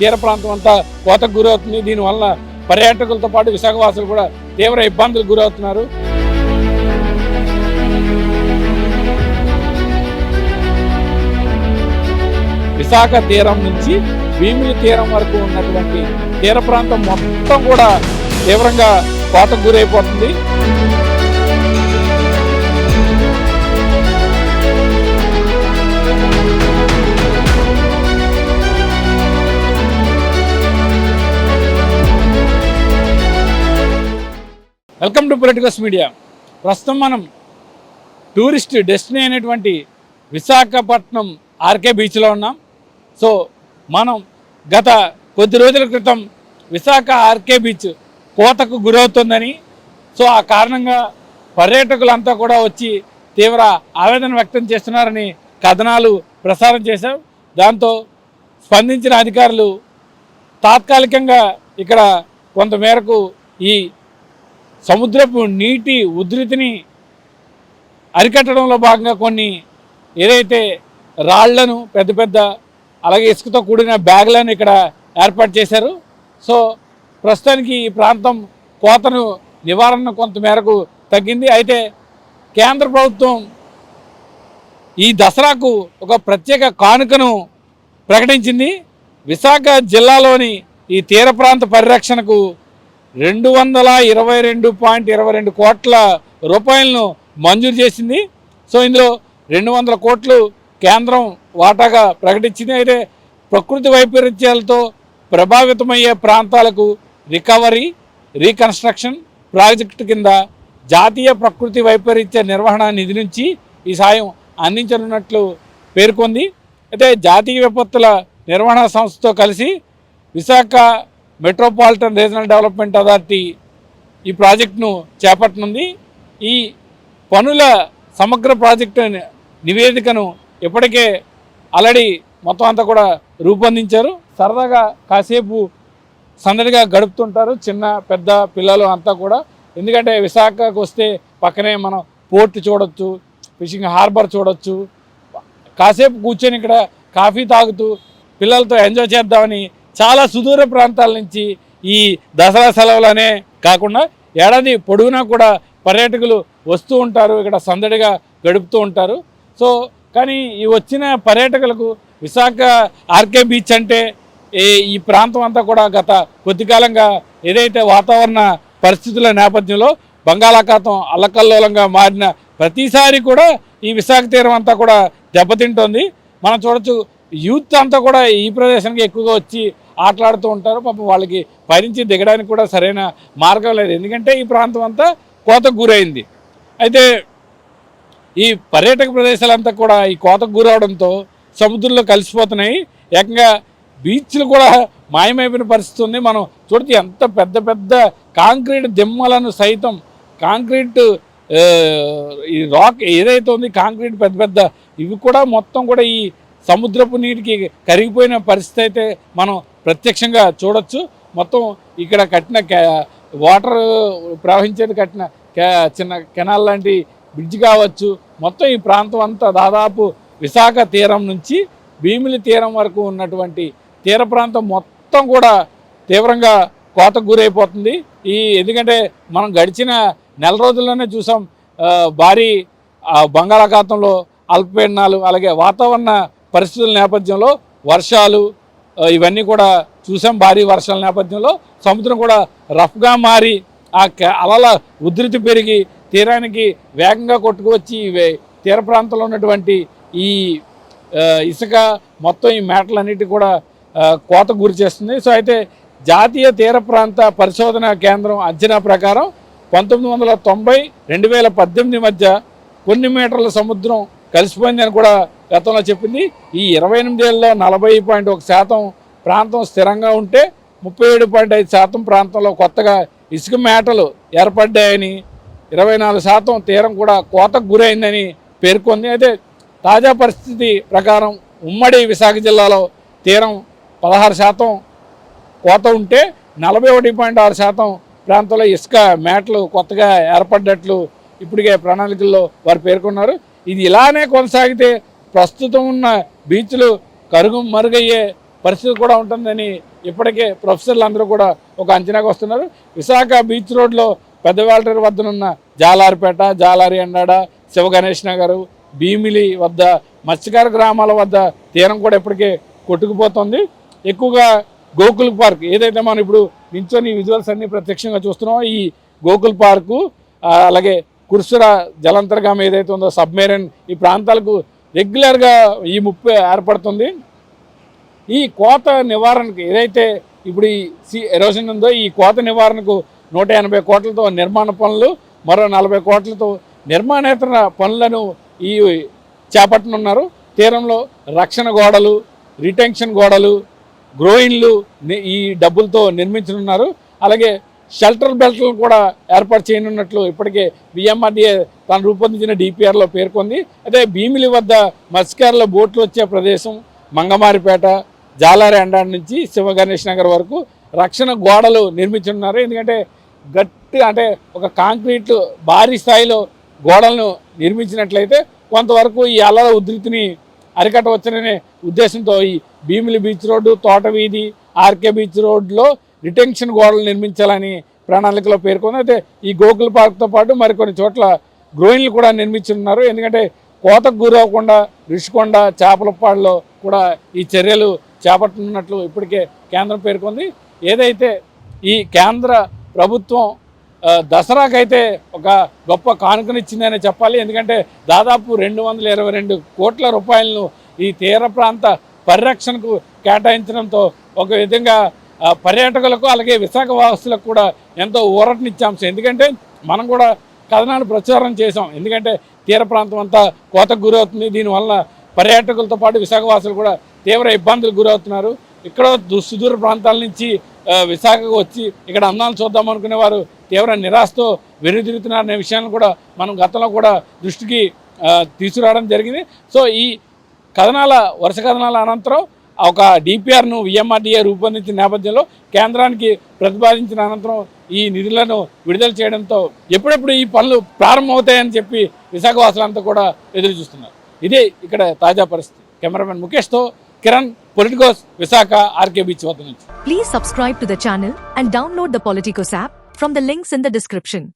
తీర ప్రాంతం అంతా కోతకు గురవుతుంది. దీనివల్ల పర్యాటకులతో పాటు విశాఖవాసులు కూడా తీవ్ర ఇబ్బందులకు గురవుతున్నారు. విశాఖ తీరం నుంచి భీమిలి తీరం వరకు ఉన్నటువంటి తీర ప్రాంతం మొత్తం కూడా తీవ్రంగా కోతకు గురైపోతుంది. Welcome to Politicos media. ప్రస్తుతం మనం టూరిస్ట్ డెస్టినీ అయినటువంటి విశాఖపట్నం ఆర్కే బీచ్లో ఉన్నాం. సో మనం గత కొద్ది రోజుల క్రితం విశాఖ ఆర్కే బీచ్ కోతకు గురవుతుందని సో ఆ కారణంగా పర్యాటకులంతా కూడా వచ్చి తీవ్ర ఆవేదన వ్యక్తం చేస్తున్నారని కథనాలు ప్రసారం చేశారు దాంతో స్పందించిన అధికారులు తాత్కాలికంగా ఇక్కడ కొంతమేరకు ఈ సముద్రపు నీటి ఉధృతిని అరికట్టడంలో భాగంగా కొన్ని ఏదైతే రాళ్ళను పెద్ద పెద్ద అలాగే ఇసుకతో కూడిన బ్యాగులను ఇక్కడ ఏర్పాటు చేశారు. సో ప్రస్తుతానికి ఈ ప్రాంతం కోతను నివారణ కొంత మేరకు తగ్గింది. అయితే కేంద్ర ప్రభుత్వం ఈ దసరాకు ఒక ప్రత్యేక కానుకను ప్రకటించింది. విశాఖ జిల్లాలోని ఈ తీర ప్రాంత పరిరక్షణకు రెండు వందల ఇరవై రెండు పాయింట్ ఇరవై రెండు కోట్ల రూపాయలను మంజూరు చేసింది. సో ఇందులో రెండు వందల కోట్లు కేంద్రం వాటాగా ప్రకటించింది. అయితే ప్రకృతి వైపరీత్యాలతో ప్రభావితమయ్యే ప్రాంతాలకు రికవరీ రీకన్స్ట్రక్షన్ ప్రాజెక్టు కింద జాతీయ ప్రకృతి వైపరీత్య నిర్వహణ నిధి నుంచి ఈ సాయం అందించనున్నట్లు పేర్కొంది. అయితే జాతీయ విపత్తుల నిర్వహణ సంస్థతో కలిసి Visakha metropolitan regional development authority ఈ ప్రాజెక్టును చేపట్టనుంది. ఈ పనుల సమగ్ర ప్రాజెక్టు నివేదికను ఇప్పటికే ఆల్రెడీ మొత్తం అంతా కూడా రూపొందించారు. సరదాగా కాసేపు సందడిగా గడుపుతుంటారు చిన్న పెద్ద పిల్లలు అంతా కూడా. ఎందుకంటే విశాఖకు వస్తే పక్కనే మనం పోర్ట్ చూడొచ్చు ఫిషింగ్ హార్బర్ చూడొచ్చు. కాసేపు కూర్చొని ఇక్కడ కాఫీ తాగుతూ పిల్లలతో ఎంజాయ్ చేద్దామని చాలా సుదూర ప్రాంతాల నుంచి ఈ దసరా సెలవులనే కాకుండా ఏడాది పొడవునా కూడా పర్యాటకులు వస్తూ ఉంటారు ఇక్కడ సందడిగా గడుపుతూ ఉంటారు. సో కానీ ఈ వచ్చిన పర్యాటకులకు విశాఖ ఆర్కే బీచ్ అంటే ఈ- ఈ ప్రాంతం అంతా కూడా గత కొద్ది కాలంగా ఏదైతే వాతావరణ పరిస్థితుల నేపథ్యంలో బంగాళాఖాతం అల్లకల్లోలంగా మారిన ప్రతిసారి కూడా ఈ విశాఖ తీరం అంతా కూడా దెబ్బతింటోంది. మనం చూడొచ్చు యూత్ అంతా కూడా ఈ ప్రదేశానికి ఎక్కువగా వచ్చి ఆటలాడుతూ ఉంటారు. పాపం వాళ్ళకి పైనుంచి దిగడానికి కూడా సరైన మార్గం లేదు. ఎందుకంటే ఈ ప్రాంతం అంతా కోతకు గురైంది. అయితే ఈ పర్యాటక ప్రదేశాలంతా కూడా ఈ కోతకు గురవడంతో సముద్రంలో కలిసిపోతున్నాయి. ఏకంగా బీచ్లు కూడా మాయమైపోయిన పరిస్థితి ఉంది. మనం చూడచ్చు ఎంత పెద్ద పెద్ద కాంక్రీట్ దిమ్మలను సైతం కాంక్రీట్ ఈ రాక్ ఏదైతే ఉంది కాంక్రీట్ పెద్ద పెద్ద ఇవి కూడా మొత్తం కూడా ఈ సముద్రపు నీటికి కరిగిపోయిన పరిస్థితి అయితే మనం ప్రత్యక్షంగా చూడొచ్చు. మొత్తం ఇక్కడ కట్టిన కె- వాటర్ ప్రవహించేది కట్టిన కె- చిన్న కెనాల్ లాంటి బ్రిడ్జ్ కావచ్చు. మొత్తం ఈ ప్రాంతం అంతా దాదాపు విశాఖ తీరం నుంచి భీమిలి తీరం వరకు ఉన్నటువంటి తీర ప్రాంతం మొత్తం కూడా తీవ్రంగా కోతకు గురైపోతుంది. ఈ ఎందుకంటే మనం గడిచిన నెల రోజుల్లోనే చూసాం భారీ బంగాళాఖాతంలో అల్పపీడనాలు అలాగే వాతావరణ పరిస్థితుల నేపథ్యంలో వర్షాలు ఇవన్నీ కూడా చూసాం భారీ వర్షాల నేపథ్యంలో. సముద్రం కూడా రఫ్గా మారి ఆ క- అలల ఉధృతి పెరిగి తీరానికి వేగంగా కొట్టుకువచ్చి తీర ప్రాంతంలో ఉన్నటువంటి ఈ ఇసుక మొత్తం ఈ మేటలన్నిటి కూడా కోత కోతకు గురి చేస్తుంది. సో అయితే జాతీయ తీర ప్రాంత పరిశోధన కేంద్రం అంచనా ప్రకారం పంతొమ్మిది వందల తొంభై రెండు వేల పద్దెనిమిది మధ్య కొన్ని మీటర్ల సముద్రం కలిసిపోయిందని కూడా గతంలో చెప్పింది ఈ ఇరవై ఎనిమిదేళ్ళలో నలభై పాయింట్ ఒక శాతం ప్రాంతం స్థిరంగా ఉంటే ముప్పై ఏడు పాయింట్ ఐదు శాతం ప్రాంతంలో కొత్తగా ఇసుక మేటలు ఏర్పడ్డాయని ఇరవై నాలుగు శాతం తీరం కూడా కోతకు గురైందని పేర్కొంది. అయితే తాజా పరిస్థితి ప్రకారం ఉమ్మడి విశాఖ జిల్లాలో తీరం పదహారు శాతం కోత ఉంటే నలభై ఒకటి పాయింట్ ఆరు శాతం ప్రాంతంలో ఇసుక మేటలు కొత్తగా ఏర్పడ్డట్లు ఇప్పటికే ప్రణాళికల్లో వారు పేర్కొన్నారు. ఇది ఇలానే కొనసాగితే ప్రస్తుతం ఉన్న బీచ్లు కరుగు మరుగయ్యే పరిస్థితి కూడా ఉంటుందని ఇప్పటికే ప్రొఫెసర్లు అందరూ కూడా ఒక అంచనాకు వస్తున్నారు. విశాఖ బీచ్ రోడ్లో పెద్ద వాల్టర్ వద్దనున్న జాలారిపేట జాలారి అన్నాడ శివ గణేష్ నగర్ భీమిలి వద్ద మత్స్యకార గ్రామాల వద్ద తీరం కూడా ఇప్పటికే కొట్టుకుపోతుంది. ఎక్కువగా గోకుల్ పార్క్ ఏదైతే మనం ఇప్పుడు నించొని విజువల్స్ అన్ని ప్రత్యక్షంగా చూస్తున్నామో ఈ గోకుల్ పార్కు అలాగే కుర్సుర జలంతర్గాం ఏదైతే ఉందో సబ్మెరైన్ ఈ ప్రాంతాలకు రెగ్యులర్గా ఈ ముప్పు ఏర్పడుతుంది. ఈ కోత నివారణకు ఏదైతే ఇప్పుడు ఈ సి ఎరోషన్ ఉందో ఈ కోత నివారణకు నూట ఎనభై కోట్లతో నిర్మాణ పనులు మరో నలభై కోట్లతో నిర్మాణేతర పనులను ఈ చేపట్టనున్నారు. తీరంలో రక్షణ గోడలు రిటెన్షన్ గోడలు గ్రోయిన్లు ఈ డబ్బులతో నిర్మించనున్నారు. అలాగే షెల్టర్ బెల్ట్లను కూడా ఏర్పాటు చేయనున్నట్లు ఇప్పటికే బిఎంఆర్డీఏ తాను రూపొందించిన డిపిఆర్లో పేర్కొంది. అదే భీమిలి వద్ద మత్స్యకారుల బోట్లు వచ్చే ప్రదేశం మంగమారిపేట జాలారి అండాడి నుంచి శివ గణేష్ నగర్ వరకు రక్షణ గోడలు నిర్మించున్నారు ఎందుకంటే గట్టి అంటే ఒక కాంక్రీట్ భారీ స్థాయిలో గోడలను నిర్మించినట్లయితే కొంతవరకు ఈ అలల ఉధృతిని అరికట్టవచ్చుననే ఉద్దేశంతో ఈ భీమిలి బీచ్ రోడ్డు తోట వీధి ఆర్కే బీచ్ రోడ్లో రిటెన్షన్ గోడలు నిర్మించాలని ప్రణాళికలో పేర్కొంది. అయితే ఈ గోకుల్ పార్క్తో పాటు మరికొన్ని చోట్ల గ్రోయిన్లు కూడా నిర్మించున్నారు. ఎందుకంటే కోతకు గురవకుండా రుషికొండ చేపలపాడులో కూడా ఈ చర్యలు చేపట్టనున్నట్లు ఇప్పటికే కేంద్రం పేర్కొంది. ఏదైతే ఈ కేంద్ర ప్రభుత్వం దసరాకైతే ఒక గొప్ప కానుకనిచ్చిందనే చెప్పాలి. ఎందుకంటే దాదాపు రెండు వందల ఇరవై రెండు కోట్ల రూపాయలను ఈ తీర ప్రాంత పరిరక్షణకు కేటాయించడంతో ఒక విధంగా పర్యాటకులకు అలాగే విశాఖ వాసులకు కూడా ఎంతో ఊరటనిచ్చాంశం ఎందుకంటే మనం కూడా కథనాలు ప్రచారం చేసాం ఎందుకంటే తీర ప్రాంతం అంతా కోతకు గురవుతుంది. దీనివల్ల పర్యాటకులతో పాటు విశాఖవాసులు కూడా తీవ్ర ఇబ్బందులకు గురవుతున్నారు. ఇక్కడ సుదూర ప్రాంతాల నుంచి విశాఖకు వచ్చి ఇక్కడ అందాలు చూద్దాం అనుకునే వారు తీవ్ర నిరాశతో వెనుదిరుగుతున్నారనే విషయాన్ని కూడా మనం గతంలో కూడా దృష్టికి తీసుకురావడం జరిగింది. సో ఈ కథనాల వరుస కథనాల అనంతరం ఒక డిపిఆర్ను విఎంఆర్డీఏ రూపొందించిన నేపథ్యంలో కేంద్రానికి ప్రతిపాదించిన అనంతరం ఈ నిధులను విడుదల చేయడంతో ఎప్పుడెప్పుడు ఈ పనులు ప్రారంభమవుతాయని చెప్పి విశాఖవాసులంతా కూడా ఎదురు చూస్తున్నారు. ఇదే ఇక్కడ తాజా పరిస్థితి. Cameraman ముఖేష్తో Kiran Politicos Visakha RK beach వద్ద నుంచి. Please subscribe to the channel and download the Politicos app from the links in the description